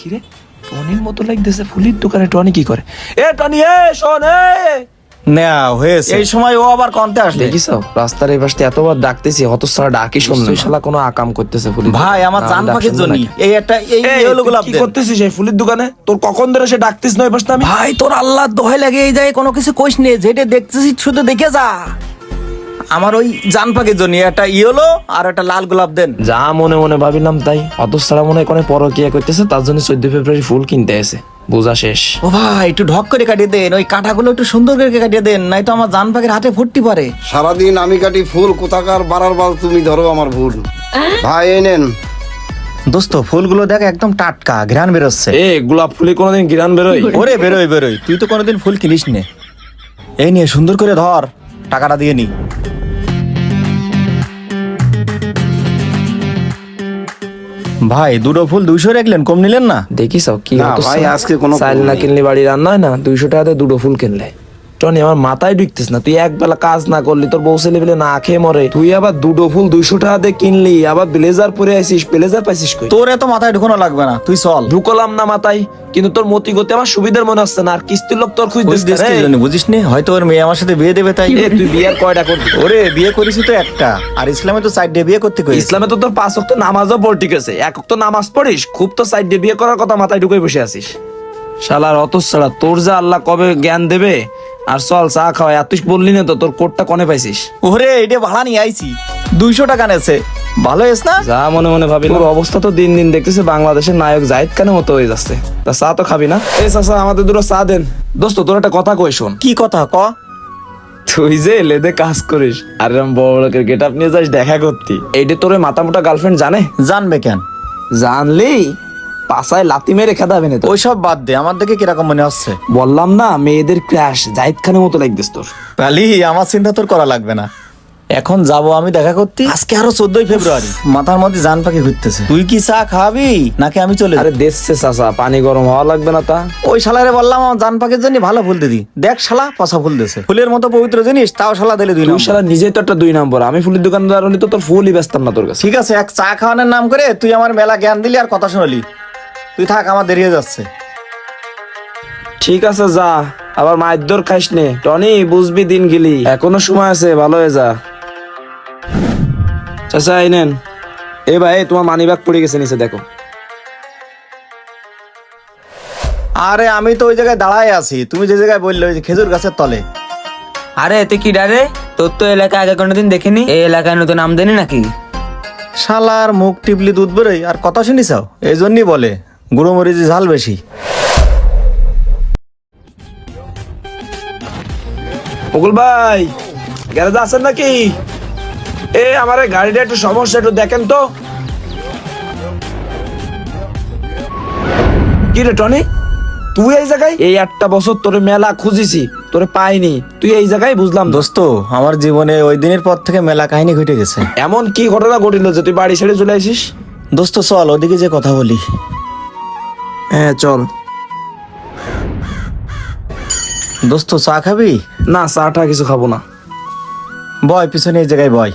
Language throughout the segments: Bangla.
কিরে? টনির মতো লাগতেছে ফুলির দোকানে টনি কি করে? এ টনি এ শোন এ। না হয়েছে। এই সময় ও আবার কনতে আসলে। দেখিস রাস্তার এই পাশে এতবার ডাকতেছি হত সারা ডাকি শুনলে শালা কোনো আকাম করতেছে ফুলির ভাই আমার চান পাখির জন্য এই একটা এই হলো গোলাপ কি করতেছিস এই ফুলির দোকানে? তোর কখন ধরে সে ডাকতিস না ওই পাশটা আমি ভাই তোর আল্লাহ দোহাই লাগে এই যায় কোনো কিছু কইস নে। যেটা দেখতেছিস শুধু দেখে যা। আমার ওই জান পাখির জন্য একটা ইয়েলো আর একটা লাল গোলাপ দেন। যা মনে মনে ভাবিলাম তাই। অত সারা মনে হয় কোনো পরকিয়া করতেছে তার জন্য চোদ্দ ফেব্রুয়ারি ফুল কিনতে এসে। বোঝা শেষ। ও ভাই একটু ঢক করে কাটিয়ে দেন ওই কাঁটাগুলো একটু সুন্দর করে কাটিয়ে দেন নাই তো আমার জান পাখির হাতে ফুটতে পারে। সারাদিন আমি কাটি ফুল কোথাকার বাড়ার বাল তুমি ধরো আমার ভুল। ভাই এই নেন। দোস্ত ফুলগুলো দেখ একদম টাটকা ঘ্রাণ বেরোচ্ছে। এ গোলাপ ফুলে কোনোদিন গিরান বেরোয়? ওরে বেরোই বেরোই তুই তো কোনোদিন ফুল কিনিস নে এই নিয়ে সুন্দর করে ধর টাকাটা দিয়ে নি। ভাই দুটো ফুল দুইশো রাখলেন কম নিলেন না? দেখিস কি না, হতো ভাই, আজকে কোনো চাল না কিনলে বাড়ি রান্না হয় না? দুইশো টাকাতে দুটো ফুল কিনলে। টনি আমার মাথায় ঢুকতিস না। তুই এক বেলা কাজ না করলি তোর বউ ছেলে পেলে না খেয়ে মরে। তুই আবার দুটো ফুল দুইশো টাকা দিয়ে কিনলি আবার ব্লেজার পরে আসিস ব্লেজার পাইছিস কই? তোর এত মাথায় ঢুকানো লাগবে না তুই চল। ঢুকলাম না মাথায় কিন্তু তোর মতি গতি আমার সুবিধার মনে হচ্ছে না। আর কিস্তির লোক তোর খুঁজ জন্য, বুঝিস নি? হয়তো ওর মেয়ে আমার সাথে বিয়ে দেবে তাই। তুই বিয়ের কয়টা করবি? ওরে বিয়ে করিস তো একটা। আর ইসলামে তো সাইড দিয়ে বিয়ে করতে কই ইসলামে তো তোর পাঁচ অক্ট নামাজও পড় ঠিক আছে এক অক্ট নামাজ পড়িস খুব তো সাইড দিয়ে বিয়ে করার কথা মাথায় ঢুকে বসে আছিস। শালার অত ছাড়া তোর যা আল্লাহ কবে জ্ঞান দেবে আর চল চা খাওয়া আর তুই বললি না তো তোর কোটটা কনে পাইছিস? ওরে এটা ভাড়া নিয়ে আইছি। দুইশো টাকা নেছে। ভালো এস না? যা মনে মনে ভাবি তোর অবস্থা তো দিন দিন দেখতেছে বাংলাদেশের নায়ক জাহিদ খানের মতো হয়ে যাচ্ছে। তা চা তো খাবি না? এই চাচা আমাদের দুটো চা দেন। দোস্ত তোর একটা কথা কই শোন। কি কথা ক? তুই যে লেদে কাজ করিস আর এরকম বড় লোকের গেট আপ নিয়ে যাস দেখা করতি। এইটা তোর ওই মাথা মোটা গার্লফ্রেন্ড জানে? জানবে কেন? জানলি? পাশায় লাতি মেরে খেতে হবে না তো ওইসব বাদ দে আমার দেখে কীরকম মনে হচ্ছে? বললাম না মেয়েদের ক্র্যাশ জাহিদ খানের মতো লাগছিস তোর। তাহলে আমার চিন্তা তোর করা লাগবে না। এখন যাব আমি দেখা করতে? আজকে আরও চোদ্দই ফেব্রুয়ারি। মাথার মধ্যে জান পাখি ঘুরতেছে। তুই কি চা খাবি? নাকি আমি চলে আরে? দেখছে চাচা পানি গরম হওয়া লাগবে না তা। ওই শালারে বললাম আমার জান পাখির জন্য ভালো ফুল দিদি। দেখ শালা পচা ফুল দিছে। ফুলের মতো পবিত্র জিনিস তাও শালা দিলে দুই তুই নম্বর। শালা নিজেই তো একটা দুই নম্বর। আমি ফুলের দোকানদার হলে তো তোর ফুলই বেচতাম না তোর কাছে। ঠিক আছে এক চা খাওয়ানোর নাম করে তুই আমার মেলা জ্ঞান দিলি আর কথা শুনলি। তুই থাক আমার দেরি হয়ে যাচ্ছে। ঠিক আছে যা। আবার মায়ের দর খাইস নে। টনি বুঝবি দিন গেলি। এখনও সময় আছে ভালো হয়ে যা। চাচা এই নেন। এ ভাই তোমার মানি ব্যাগ পড়ে গেছে নিচে দেখো। আরে আমি তো ওই জায়গায় দাঁড়ায় আছি। তুমি যে জায়গায় বললে ওই যে খেজুর গাছের তলে। আরে এতে কি ডারে তোর তো এলাকা আগে কোনোদিন দেখিনি? এই এলাকায় নতুন আমদানি নাকি? শালার মুখ টিপলি দুধ বেরোয় আর কথা শুনিসাও এই জন্যই বলে। গুঁড়ো মরিচি ঝাল বেশি। মুকুল ভাই গ্যারেজ আছেন নাকি? এ আমার গাড়িটা একটু সমস্যা একটু দেখেন তো। কি রে টনি? তুই এই জায়গায়? এই একটা বছর তোরে মেলা খুঁজিছি তোরে পাইনি। তুই এই জায়গায় বুঝলাম দোস্ত আমার জীবনে ওই দিনের পর থেকে মেলা কাহিনী ঘটে গেছে। এমন কি ঘটনা ঘটিল যে তুই বাড়ি ছেড়ে চলে আসিস? দোস্ত চল ওদিকে যে কথা বলি। হ্যাঁ চল। দোস্ত চা খাবি? না চাটা কিছু খাব না। বয় পিছনে এই জায়গায় বয়।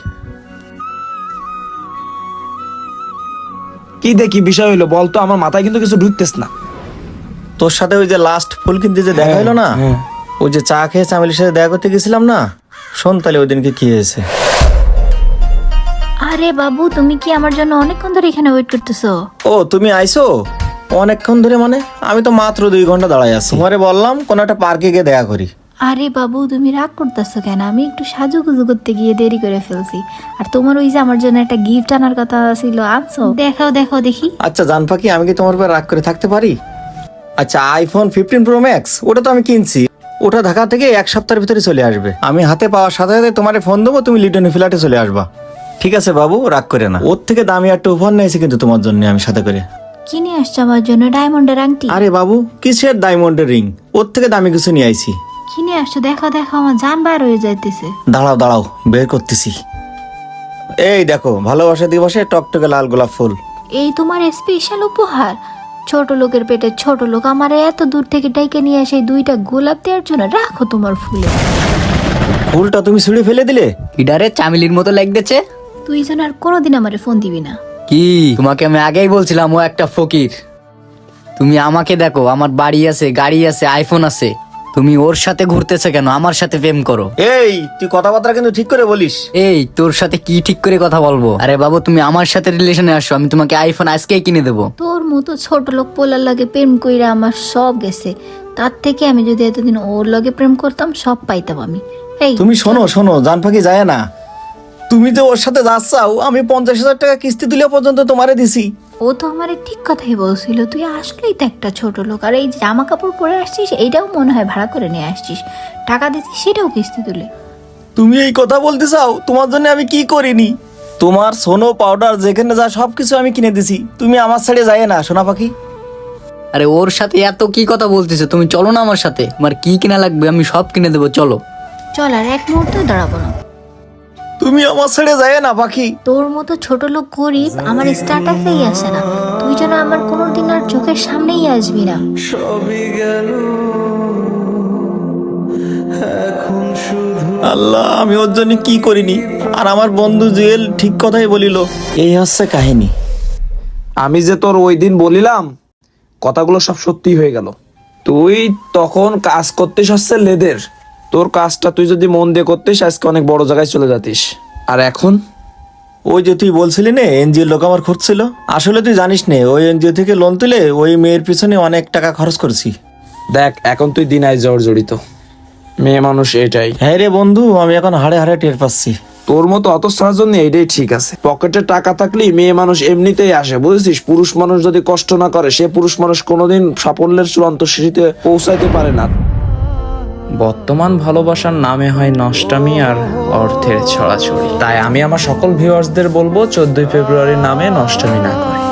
কি দেখি বিষয় হইল বলতো আমার মাথায় কিন্তু কিছু ঢুকতেস না। তোর সাথে ওই যে লাস্ট ফুল কিনতে যে দেখা হলো না? হ্যাঁ। ওই যে চা খেয়ে চামেলির সাথে দেখা করতে গেছিলাম না? শোন তাহলে ওই দিনকে কি হয়েছে? আরে বাবু তুমি কি আমার জন্য অনেকক্ষণ ধরে এখানে ওয়েট করতেছো? ও তুমি আইছো অনেকক্ষণ ধরে মানে আমি তো মাত্র দুই ঘণ্টা দাঁড়াই আছি। তোমারে বললাম কোন একটা পার্কে গিয়ে দেখা করি। আরে বাবু তুমি রাগ করতেছো কেন? আমি একটু সাজুগুজু করতে গিয়ে দেরি করে ফেলছি। আর তোমার ওই যে আমার জন্য একটা গিফট আনার কথা ছিল আনছো? দেখাও দেখাও দেখি। আচ্ছা জান পাখি আমি কি তোমার উপর রাগ করে থাকতে পারি? আচ্ছা আইফোন ফিফটিন প্রো ম্যাক্স ওটা তো আমি কিনছি। ওটা ঢাকা থেকে এক সপ্তাহের ভিতরে চলে আসবে। আমি হাতে পাওয়ার সাথে সাথে তোমার ফোন দেবো তুমি লিটন ফ্ল্যাটে চলে আসবা। ঠিক আছে বাবু রাগ করে না। ওর থেকে দামি একটা উপহার নিয়েছি কিন্তু তোমার জন্য আমি সাথে করে। কি নিয়ে আসছো আমার জন্য ডায়মন্ডের আংটি? আরে বাবু কিসের ডায়মন্ডের রিং? ওর থেকে দামি কিছু নিয়ে আইছি। কি নিয়ে আসছো দেখো দেখো আমার জান বার হয়ে যাইতেছে। দাঁড়াও দাঁড়াও বের করতেছি। এই দেখো ভালোবাসা দিবসে টকটকে লাল গোলাপ ফুল। এই তোমার স্পেশাল উপহার। ছোট লোকের পেটে ছোট লোক আমার এত দূর থেকে ডেকে নিয়ে আসে দুইটা গোলাপ দেওয়ার জন্য রাখো তোমার ফুলে। ফুলটা তুমি ছুঁড়ে ফেলে দিলে? কি ডারে চামিলির মতো লাগতেছে। তুই যেন আর কোনোদিন আমারে ফোন দিবি না। কি? তোমাকে আমি আগেই বলছিলাম ও একটা ফকির। তুমি আমাকে দেখো আমার বাড়ি আছে গাড়ি আছে আইফোন আছে। তুমি ওর সাথে ঘুরতেছো কেন? আমার সাথে প্রেম করো। এই তুই কথাবার্তা কিন্তু ঠিক করে বলিস। এই তোর সাথে কি ঠিক করে কথা বলব? আরে বাবু তুমি আমার সাথে রিলেশনে আসো আমি তোমাকে আইফোন আজকেই কিনে দেবো। তোর মতো ছোট লোক পোলার লাগে প্রেম কইরা আমার সব গেছে। তার থেকে আমি যদি এতদিন ওর লগে প্রেম করতাম সব পাইতাম আমি। এই তুমি শোনো শোনো জান ফাঁকি যায় না। তুমি যে ওর সাথে যাচ্ছাও আমি পঞ্চাশ হাজার টাকা কিস্তি দিলে পর্যন্ত তোমারে দিছি। ও তো আমার ঠিক কথাই বলছিল তুই আসলেই তো একটা ছোট লোক আর এই জামা কাপড় পরে আসছিস এইটাও মনে হয় ভাড়া করে নিয়ে আসছিস। টাকা দিচ্ছিস সেটাও কিস্তি তুলে তুমি এই কথা বলতে চাও তোমার জন্য আমি কি করিনি? তোমার সোনো পাউডার যেখানে যা সব কিছু আমি কিনে দিছি তুমি আমার সাইডে যায় না সোনা পাখি। আরে ওর সাথে এত কি কথা বলতেছো? তুমি চলো না আমার সাথে তোমার কি কিনা লাগবে আমি সব কিনে দেবো চলো। চল আর এক মুহূর্তে দাঁড়াবো না। তুমি আমার ছেড়ে যায় না পাখি। তোর মতো ছোট লোক গরিব আমার স্টার্টাসেই আসে না। তুই যেন আমার কোনোদিন আর চোখের সামনেই আসবি না। সবই গেল। আল্লাহ আমি ওর জন্য কি করিনি? আর আমার বন্ধু জুয়েল ঠিক কথাই বলিল। এই হচ্ছে কাহিনী। আমি যে তোর ওই দিন বলিলাম কথাগুলো সব সত্যি হয়ে গেল। তুই তখন কাজ করতিস হচ্ছে লেদের। তোর কাজটা তুই যদি মন দিয়ে করতিস আজকে অনেক বড় জায়গায় চলে যাতিস। আর এখন? ওই যে তুই বলছিলি না এনজিও লোক আমার খুঁজছিল। আসলে তুই জানিস নে ওই এনজিও থেকে লোন তুলে ওই মেয়ের পিছনে অনেক টাকা খরচ করছি। দেখ এখন তুই দিন আয় জ্বর জড়িত। মেয়ে মানুষ এটাই। হ্যাঁ রে বন্ধু আমি এখন হাড়ে হাড়ে টের পাচ্ছি। তোর মতো অত সাহায্য নেই এটাই ঠিক আছে। পকেটে টাকা থাকলেই মেয়ে মানুষ এমনিতেই আসে বুঝেছিস? পুরুষ মানুষ যদি কষ্ট না করে সে পুরুষ মানুষ কোনোদিন সাফল্যের চূড়ান্ত সিঁড়িতে পৌঁছাইতে পারে না। বর্তমান ভালোবাসার নামে হয় নষ্টামি আর অর্থের ছড়াছড়ি। তাই আমি আমার সকল ভিউয়ার্সদের বলব, চোদ্দই ফেব্রুয়ারির নামে নষ্টামি না করে।